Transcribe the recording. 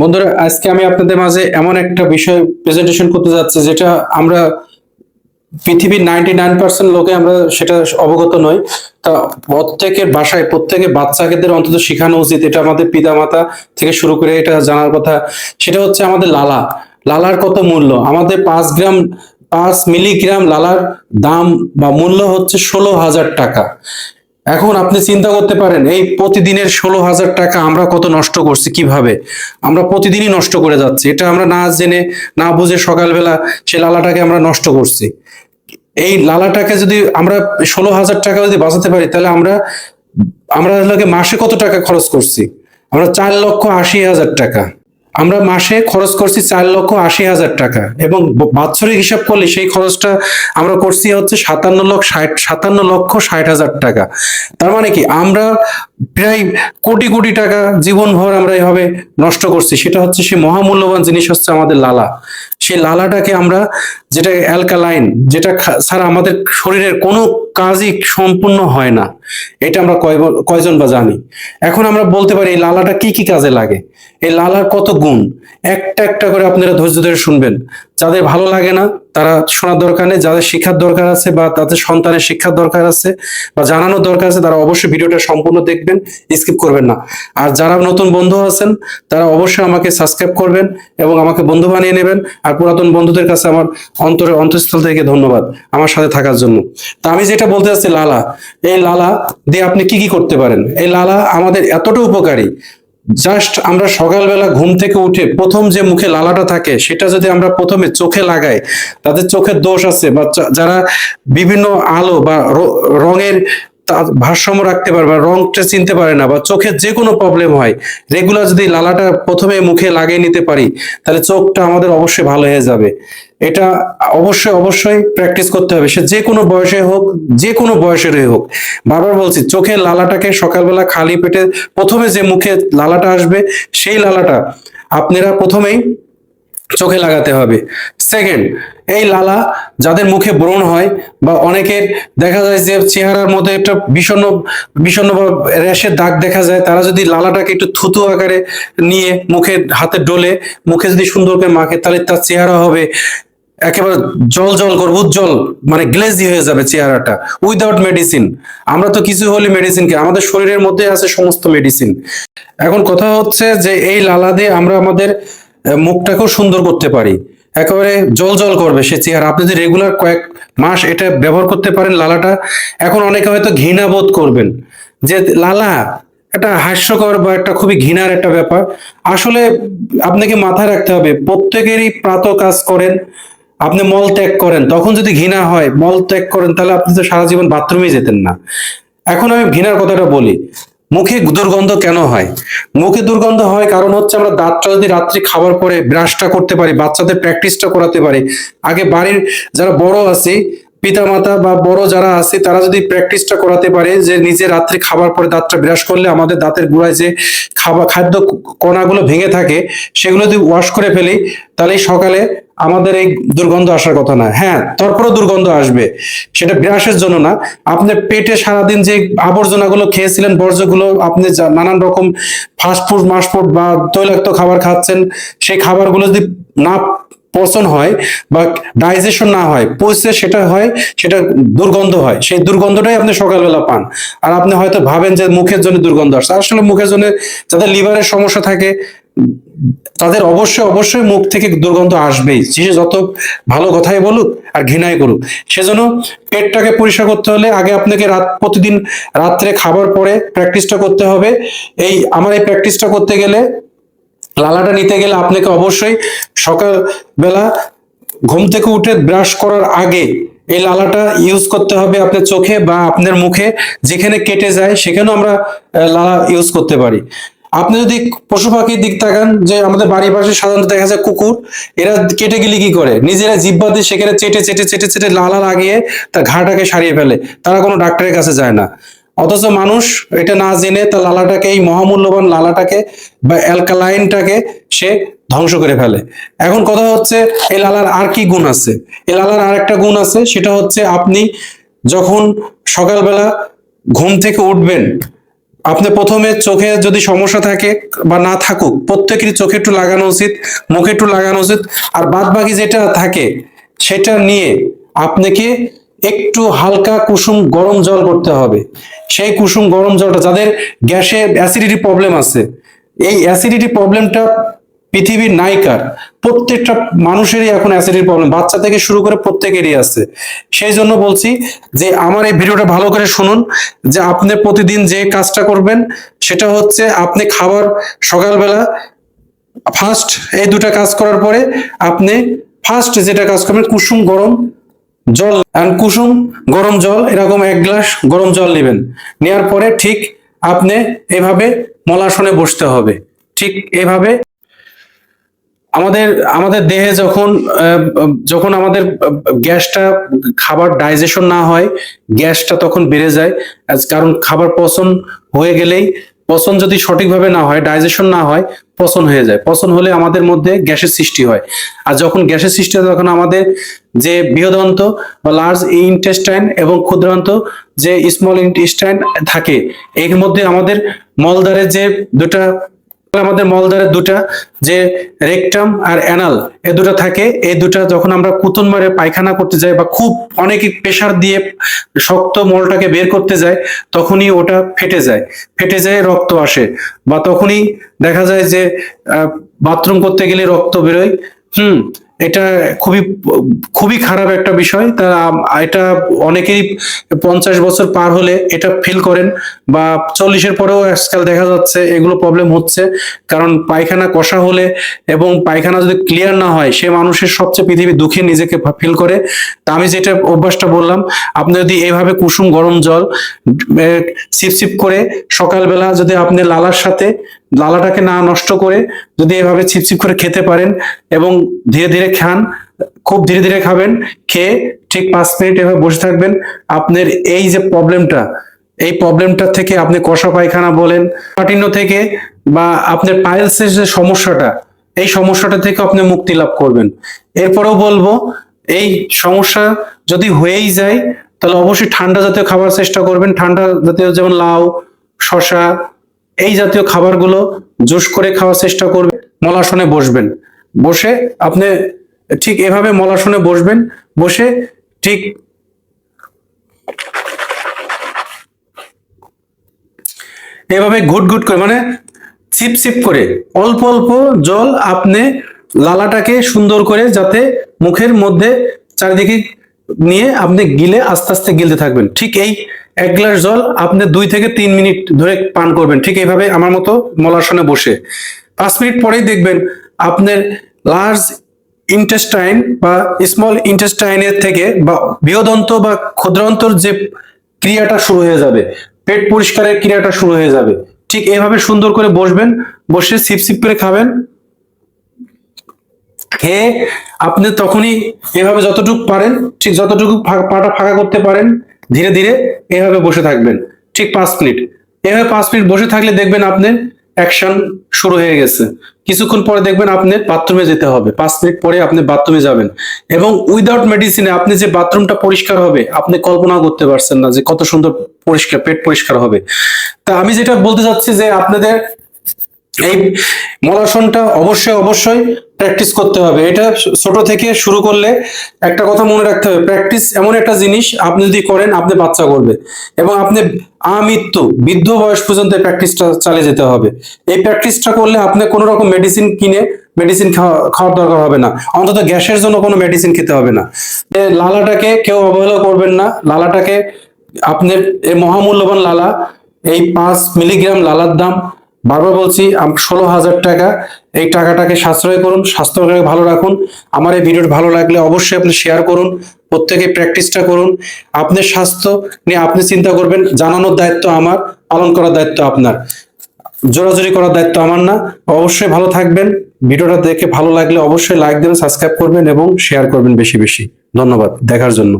বন্ধুরা, আজকে আমি আপনাদের মাঝে এমন একটা বিষয় প্রেজেন্টেশন করতে যাচ্ছি, যেটা আমরা পৃথিবীর নাইনটি নাইন পার্সেন্ট লোকে আমরা সেটা অবগত নই। তা প্রত্যেকের বাসায় প্রত্যেকের বাচ্চাদের অন্তত শেখানো উচিত। এটা আমাদের পিতামাতা থেকে শুরু করে এটা জানার কথা। সেটা হচ্ছে আমাদের লালা। লালার কত মূল্য? আমাদের পাঁচ গ্রাম, পাঁচ মিলিগ্রাম লালার দাম বা মূল্য হচ্ছে ষোলো হাজার টাকা। এখন আপনি চিন্তা করতে পারেন, এই প্রতিদিনের ষোলো হাজার টাকা আমরা কত নষ্ট করছি, কীভাবে? আমরা প্রতিদিনই নষ্ট করে যাচ্ছি, এটা আমরা না জেনে, না বুঝে সকালবেলা সে লালাটাকে আমরা নষ্ট করছি। এই লালাটাকে যদি আমরা ষোলো হাজার টাকা যদি বাঁচাতে পারি, তাহলে আমরা আমরা মাসে কত টাকা খরচ করছি? আমরা চার লক্ষ আশি হাজার টাকা। আমরা মাসে খরচ করছি চার লক্ষ আশি হাজার টাকা এবং বাৎসরিক হিসাব করলে সেই খরচটা আমরা করছি হচ্ছে সাতান্ন লক্ষ ষাট, সাতান্ন লক্ষ ষাট হাজার টাকা। তার মানে কি? আমরা প্রায় কোটি কোটি টাকা জীবনভর আমরা এভাবে নষ্ট করছি। সেটা হচ্ছে সেই মহামূল্যবান জিনিস হচ্ছে আমাদের লালা। সেই লালাটাকে আমরা যেটা অ্যালকালাইন, যেটা ছাড়া আমাদের শরীরের কোনো কাজই সম্পূর্ণ হয় না। এটা আমরা কয় কয়জন বা জানি। এখন আমরা বলতে পারি, এই লালাটা কি কি কাজে লাগে? এই লালার কত গুণ? একটা একটা করে আপনারা ধৈর্য ধরে শুনবেন। যাদের ভালো লাগে না তারা শোনার দরকার নেই, যাদের শিক্ষার দরকার আছে বা তাদের সন্তানের শিক্ষার দরকার আছে বা জানানোর দরকার আছে, তারা অবশ্যই ভিডিওটা সম্পূর্ণ দেখবেন, স্কিপ করবেন না। আর যারা নতুন বন্ধু আছেন, তারা অবশ্যই আমাকে সাবস্ক্রাইব করবেন এবং আমাকে বন্ধু বানিয়ে নেবেন। আর পুরাতন বন্ধুদের কাছে আমার অন্তরে অন্তঃস্থল থেকে ধন্যবাদ আমার সাথে থাকার জন্য। তা আমি যেটা বলতে চাচ্ছি, লালা, এই লালা দিয়ে আপনি কি কি করতে পারেন? এই লালা আমাদের এতটা উপকারী। জাস্ট আমরা সকালবেলা ঘুম থেকে উঠে প্রথম যে মুখে লালাটা থাকে, সেটা যদি আমরা প্রথমে চোখে লাগাই তাদের চোখের দোষ আছে। বা যারা বিভিন্ন আলো বা রঙের ভারসাম্য রাখতে পারে বা রংটা চিনতে পারে না বা চোখের যে কোনো প্রবলেম হয় রেগুলার যদি লালাটা প্রথমে মুখে লাগিয়ে নিতে পারি, তাহলে চোখটা আমাদের অবশ্যই ভালো হয়ে যাবে। এটা অবশ্যই অবশ্যই প্র্যাকটিস করতে হবে। সে যে কোনো বয়সে হোক, যে কোনো বয়সেরই হোক। বারবার বলছি, চোখের লালাটাকে সকালবেলা খালি পেটে প্রথমে যে মুখে লালাটা আসবে, সেই লালাটা আপনারা প্রথমেই চোখে লাগাতে হবে। সেকেন্ড এই লালা যাদের মুখে ব্রণ হয় বা অনেকের দেখা যায় যে চেহারার মধ্যে একটা বিষণ্ণ বিষণ্ণ বা র্যাশের দাগ দেখা যায়, তারা যদি লালাটাকে একটু থুতু আকারে নিয়ে মুখে হাতে ডলে, মুখে যদি সুন্দর করে মাখে, তাহলে তার চেহারা হবে একেবারে জল জল করবে উজ্জ্বল মানে গ্লেজি হয়ে যাবে চেহারাটা উইদাউট মেডিসিন আমরা তো কিছু হলে মেডিসিন কি আমাদের শরীরের মধ্যে আছে সমস্ত মেডিসিন এখন কথা হচ্ছে যে এই লালা দিয়ে আমরা আমাদের মুখটাকেও সুন্দর করতে পারি। একেবারে জল জল করবে সে চেহারা। আপনি যদি রেগুলার কয়েক মাস এটা ব্যবহার করতে পারেন লালাটা, এখন অনেকে হয়তো ঘৃণা বোধ করবেন যে, লালা একটা হাস্যকর বা একটা খুবই ঘৃণার একটা ব্যাপার। আসলে আপনাকে মাথায় রাখতে হবে, প্রত্যেকেরই প্রাত কাজ করেন, আপনি মল ত্যাগ করেন, তখন যদি ঘৃণা হয়, মল ত্যাগ করেন, তাহলে আপনি তো সারা জীবন বাথরুমে যেতেন না। এখন আমি ঘৃণার কথাটা বলি মুখে দুর্গন্ধ কেন হয়? মুখে দুর্গন্ধ হয় কারণ হচ্ছে আমরা দাঁতটা যদি রাত্রি খাবার পরে ব্রাশটা করতে পারি, বাচ্চাদের প্র্যাকটিসটা করাতে পারি। আগে বাড়ির যারা বড় আছে, পিতামাতা বা বড় যারা আছে, তারা যদি প্র্যাকটিসটা করাতে পারে যে নিজে রাত্রে খাবার পরে দাঁতটা ব্রাশ করলে আমাদের দাঁতের গোড়ায় যে খাবার, খাদ্য কণাগুলো ভেঙে থাকে, সেগুলো যদি ওয়াশ করে ফেলি, তাহলে সকালে আমাদের এই দুর্গন্ধ আসার কথা না। হ্যাঁ তারপরেও দুর্গন্ধ আসবে। সেটা ব্রাশের জন্য না। আপনার পেটে সারাদিন যে আবর্জনাগুলো খেয়েছিলেন, বর্জ্যগুলো, আপনি নানান রকম ফাস্টফুড মাসফুড বা তৈলাক্ত খাবার খাচ্ছেন, সেই খাবারগুলো যদি না পচন হয় বা ডাইজেশন না হয় পচে সেটা হয়, সেটা দুর্গন্ধ হয়। সেই দুর্গন্ধটাই আপনি সকালবেলা পান। আর আপনি হয়তো ভাবেন যে মুখের জন্য দুর্গন্ধ আসছে। আসলে মুখের জন্য যাদের লিভারের সমস্যা থাকে তাদের অবশ্যই অবশ্যই মুখ থেকে দুর্গন্ধ আসবেই। সে যত ভালো কথাই বলুক আর ঘৃণাই করুক, সেজন্য পেটটাকে পরিষ্কার করতে হলে আগে আপনাকে রাত, প্রতিদিন রাত্রে খাবার পরে প্র্যাকটিসটা করতে হবে। এই, আমার এই প্র্যাকটিসটা করতে গেলে, লালাটা নিতে গেলে আপনাকে অবশ্যই সকালবেলা ঘুম থেকে উঠে ব্রাশ করার আগে এই লালাটা ইউজ করতে হবে আপনার চোখে বা আপনার মুখে। যেখানে কেটে যায়, সেখানেও আমরা লালা ইউজ করতে পারি। আপনি যদি পশু পাখির দিক তাকান, যে আমাদের বাড়ির পাশে সাধারণত দেখা যায় কুকুর, এরা কেটে গেলে কি করে? নিজেরা জিব্বা দিয়ে সেখানে চেটে চেটে চেটে চেটে লালা লাগিয়ে তার ঘাটাকে সারিয়ে ফেলে। তারা কোনো ডাক্তারের কাছে যায় না। অথচ মানুষ এটা না জেনে তার লালাটাকে, এই মহামূল্যবান লালাটাকে বা অ্যালকালাইনটাকে সে ধ্বংস করে ফেলে। এখন কথা হচ্ছে, এই লালার আর কি গুণ আছে? এই লালার আর একটা গুণ আছে, সেটা হচ্ছে আপনি যখন সকালবেলা ঘুম থেকে উঠবেন আপনি প্রথমে চোখে যদি সমস্যা থাকে বা না থাকুক, প্রত্যেকেরই চোখে একটু লাগানো উচিত, মুখে একটু লাগানো উচিত। আর বাদ বাকি যেটা থাকে, সেটা নিয়ে আপনাকে একটু হালকা কুসুম গরম জল করতে হবে। সেই কুসুম গরম জলটা, যাদের গ্যাসে অ্যাসিডিটি প্রবলেম আছে, এই অ্যাসিডিটি প্রবলেমটা পৃথিবীর নায়িকার প্রত্যেকটা মানুষেরই এখন অ্যাসিডিটি প্রবলেম বাচ্চা থেকে শুরু করে প্রত্যেকেরই আছে। সেই জন্য বলছি যে আমার এই ভিডিওটা ভালো করে শুনুন, যে আপনি প্রতিদিন যে কাজটা করবেন, সেটা হচ্ছে আপনি খাবার সকালবেলা ফার্স্ট এই দুটা কাজ করার পরে আপনি ফার্স্ট যেটা কাজ করবেন, কুসুম, গরম জল and কুসুম, গরম জল, এরকম এক গ্লাস গরম জল নেবেন। নেওয়ার পরে ঠিক আপনি এভাবে মলাসনে বসতে হবে। ঠিক এভাবে আমাদের আমাদের দেহে যখন যখন আমাদের গ্যাসটা খাবার ডাইজেশন না হয়, গ্যাসটা তখন বেড়ে যায়। কারণ খাবার পচন হয়ে গেলেই, পচন যদি সঠিকভাবে না হয় ডাইজেশন না হয়, পচন হয়ে যায়। পচন হলে আমাদের মধ্যে গ্যাসের সৃষ্টি হয়। আর যখন গ্যাসের সৃষ্টি হয়, তখন আমাদের যে বৃহদন্ত বা লার্জ ইন্টেস্টাইন এবং ক্ষুদ্রান্ত যে স্মল ইন্টেস্টাইন থাকে, এর মধ্যে আমাদের মলদ্বারের যে দুটা আমাদের মলদ্বারের দুটা, যে রেকটাম আর অ্যানাল, এ দুটা থাকে। এই দুটা যখন আমরা কুতুন মারে পায়খানা করতে যাই বা খুব অনেক প্রেশার দিয়ে শক্ত মলটাকে বের করতে যায়, তখনই ওটা ফেটে যায় ফেটে যায়, রক্ত আসে। বা তখনই দেখা যায় যে বাথরুম করতে গেলে রক্ত বেরোয়। হুম এটা খুবই খুবই খারাপ একটা বিষয়। তা, এটা অনেকেই পঞ্চাশ বছর পার হলে এটা ফিল করেন বা চল্লিশের পরেও আজকাল দেখা যাচ্ছে এগুলো প্রবলেম হচ্ছে। কারণ পায়খানা কষা হলে এবং পায়খানা যদি ক্লিয়ার না হয়, সে মানুষের সবচেয়ে পৃথিবী দুঃখে নিজেকে ফিল করে। তা আমি যেটা অভ্যাসটা বললাম, আপনি যদি এইভাবে কুসুম গরম জল সিপ সিপ করে সকালবেলা যদি আপনি লালার সাথে লালাটাকে না নষ্ট করে যদি এভাবে ছিপছিপ করে খেতে পারেন এবং ধীরে ধীরে খান, খুব ধীরে ধীরে খাবেন, খেয়ে ঠিক পাঁচ মিনিট এভাবে বসে থাকবেন, আপনার এই যে প্রবলেমটা, এই প্রবলেমটা থেকে আপনি কষা পায়খানা বলেন, কাঠিন্য থেকে বা আপনার পাইলসের যে সমস্যাটা, এই সমস্যাটা থেকে আপনি মুক্তি লাভ করবেন। এরপরেও বলব, এই সমস্যা যদি হয়েই যায়, তাহলে অবশ্যই ঠান্ডা জাতীয় খাবার চেষ্টা করবেন। ঠান্ডা জাতীয় যেমন লাউ শশা এই জাতীয় খাবারগুলো জুস করে খাওয়ার চেষ্টা করবেন, মলাসনে বসবেন। বসে আপনি ঠিক এভাবে মলাসনে বসবেন, বসে ঠিক এভাবে ঘুট ঘুট করে মানে চিপ চিপ করে, অল্প অল্প জল আপনি লালাটাকে সুন্দর করে যাতে মুখের মধ্যে চারিদিকে নিয়ে আপনি গিলে আস্তে আস্তে গিলতে থাকবেন। ঠিক এই এক গ্লাস জল আপনি দুই থেকে তিন মিনিট ধরে পান করবেন। ঠিক এইভাবে আমার মতো মলাসনে বসে। পাঁচ মিনিট পরেই দেখবেন আপনার লার্জ ইন্টেস্টাইন বা স্মল ইন্টেস্টাইনের থেকে বা বৃহদন্ত বা ক্ষুদ্রন্তর যে ক্রিয়াটা শুরু হয়ে যাবে, পেট পরিষ্কারের ক্রিয়াটা শুরু হয়ে যাবে। ঠিক এভাবে সুন্দর করে বসবেন, বসে সিপ সিপ করে খাবেন। খেয়ে আপনি তখনই এভাবে যতটুকু পারেন, ঠিক যতটুকু পাটা ফাঁকা করতে পারেন, ধীরে ধীরে এভাবে বসে থাকবেন। ঠিক পাঁচ মিনিট। এভাবে পাঁচ মিনিট বসে থাকলে দেখবেন আপনার অ্যাকশন শুরু হয়ে গেছে। কিছুক্ষণ পরে দেখবেন আপনি বাথরুমে যেতে হবে। পাঁচ মিনিট পরে আপনি বাথরুমে যাবেন। এবং উইদাউট মেডিসিনে আপনি যে বাথরুমটা পরিষ্কার হবে, আপনি কল্পনা করতে পারছেন না যে কত সুন্দর পরিষ্কার, পেট পরিষ্কার হবে। তা আমি যেটা বলতে চাচ্ছি যে আপনাদের এই মলাসনটা অবশ্যই অবশ্যই প্র্যাকটিস করতে হবে। এটা ছোট থেকে শুরু করলে একটা কথা মনে রাখতে হবে প্র্যাকটিস এমন একটা জিনিস আপনি যদি করেন, আপনি বাচ্চা করবে। এবং আপনি আমৃত্যু, বৃদ্ধ বয়স পর্যন্ত প্র্যাকটিসটা চালিয়ে যেতে হবে। এই প্র্যাকটিসটা করলে আপনি কোনো রকম মেডিসিন কিনে মেডিসিন খাওয়ার দরকার হবে না। অন্তত গ্যাসের জন্য কোনো মেডিসিন খেতে হবে না। লালাটাকে কেউ অবহেলা করবেন না। লালাটাকে আপনার এই মহামূল্যবান লালা, এই পাঁচ মিলিগ্রাম লালার দাম বারবার বলছি ষোলো হাজার টাকা, এই টাকাটাকে সাশ্রয় করুন, স্বাস্থ্যটাকে ভালো রাখুন। আমার এই ভিডিওটা ভালো লাগলে অবশ্যই আপনি শেয়ার করুন, প্রত্যেকে প্র্যাকটিসটা করুন। আপনার স্বাস্থ্য নিয়ে আপনি চিন্তা করবেন, জানানোর দায়িত্ব আমার, পালন করার দায়িত্ব আপনার। জোরাজোরি করার দায়িত্ব আমার না। অবশ্যই ভালো থাকবেন। ভিডিওটা দেখে ভালো লাগলে অবশ্যই লাইক দেবেন সাবস্ক্রাইব করবেন এবং শেয়ার করবেন বেশি বেশি। ধন্যবাদ। দেখার জন্য।